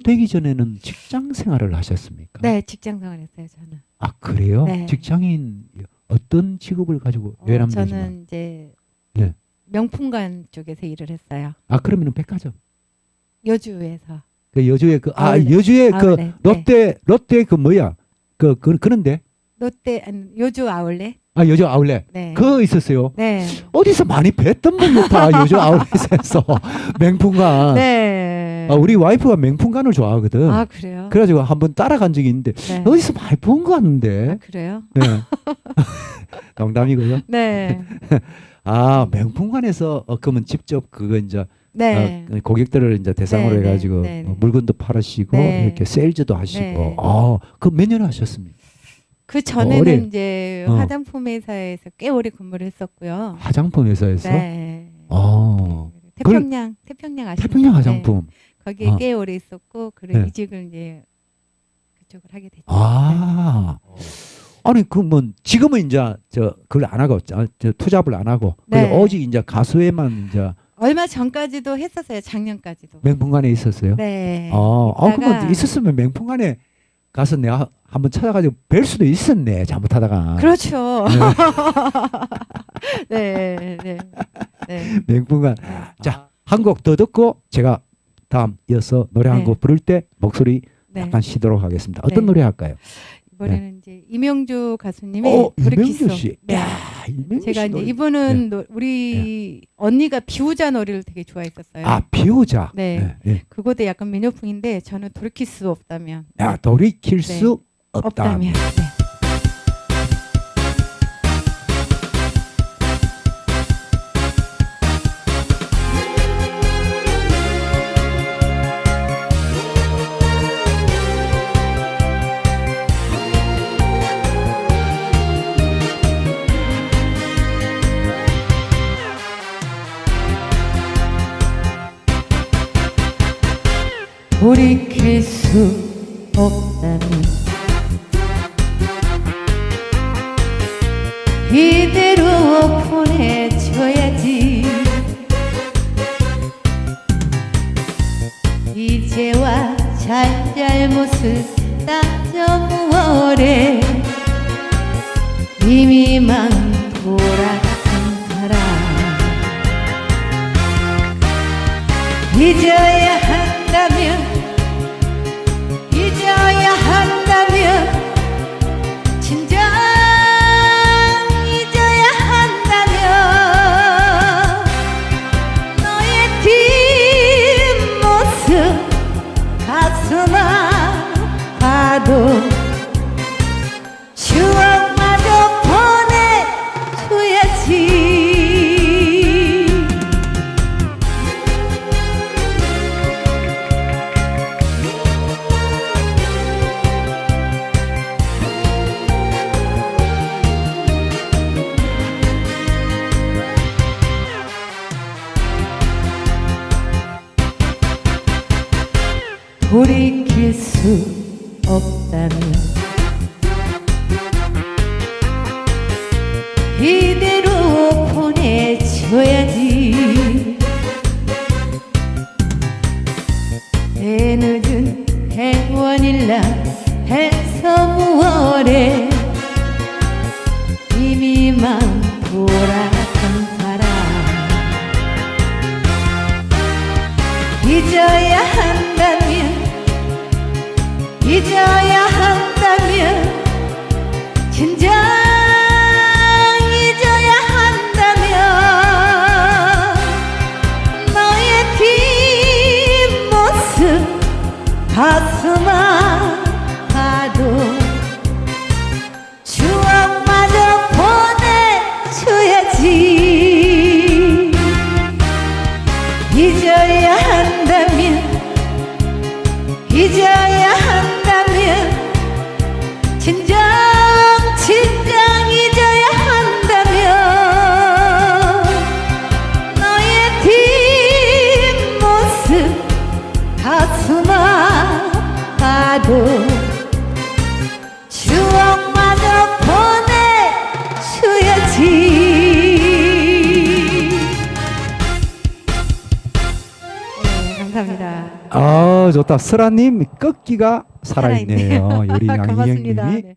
되기 전에는 직장 생활을 하셨습니까? 네, 직장 생활했어요 저는. 아 그래요? 네. 직장인 어떤 직업을 가지고 어, 외람 되지만? 저는 이제 네. 명품관 쪽에서 일을 했어요. 아 그러면은 백화점. 여주에서. 그 여주에 그아 아울렛. 여주에 그 아울렛, 네. 롯데 롯데 그 뭐야 그, 그 그런데 롯데 아니, 여주 아울렛. 아 여주 아울렛 네. 그거 있었어요. 네. 어디서 많이 뵀던 분 같아 여주 아울렛에서 맹품관. 네. 아, 우리 와이프가 맹품관을 좋아하거든. 아 그래요? 그래가지고 한번 따라간 적이 있는데 네. 어디서 많이 본 것 같은데. 아, 그래요? 네. 농담이고요. 네. 아 명품관에서 어, 그러면 직접 그거 이제 네. 어, 고객들을 이제 대상으로 네, 네, 해가지고 네, 네. 어, 물건도 팔으시고 네. 이렇게 세일즈도 하시고 네. 아 그 몇 년 하셨습니까? 그 전에는 어려- 이제 어. 화장품 회사에서 꽤 오래 근무를 했었고요. 화장품 회사에서 네. 아 태평양 태평양 아시죠? 태평양 화장품 네. 거기에 아. 꽤 오래 있었고 그래 네. 이직을 이제 그쪽을 하게 됐죠. 아 아니 그뭐 지금은 이제 저 그걸 안 하고 저, 저 투잡을 안 하고 네. 오직 이제 가수에만 이제 네. 얼마 전까지도 했었어요. 작년까지도. 명품관에 있었어요. 네. 아, 아 그러면 있었으면 명품관에 가서 내가 한번 찾아가지고 뵐 수도 있었네 잘못하다가 그렇죠. 네, 네, 네. 명품관 자 한 곡 더 듣고 제가 다음 이어서 노래 한 네. 곡 부를 때 목소리 네. 약간 쉬도록 하겠습니다. 어떤 네. 노래 할까요? 이번에는 이제 이명주 가수님의 어 브레키송. 이명주 씨. 네. 야 이명주 제가 씨 이제 노래. 이분은 노- 우리 언니가 비우자 노래를 되게 좋아했었어요. 아 비오자. 네. 네. 그것도 약간 민요풍인데 저는 돌이킬 수 없다면. 야 돌이킬 네. 수 없다. 없다면. 네. 돌이킬 수 없다면 이대로 보내줘야지. 이제와 잘잘못을 따져 무엇해 이미만 돌아간 사람. 잊어 돌이킬 수 없다면 이대로 보내줘야지. 해늦은 행원일라 해서 무얼해 이미만 돌아간 사람. 잊어야 한다면 잊어야 한다면 진정 잊어야 한다면 너의 뒷모습 가슴 아파도 추억마저 보내줘야지. 잊어야 한다면 잊어야 한다면 진정 진정 잊어야 한다면 너의 뒷모습 가슴 아파도 감사합니다. 아 좋다. 설아님 꺾기가 살아있네요. 요리 고맙습니다. 양희경님이 네.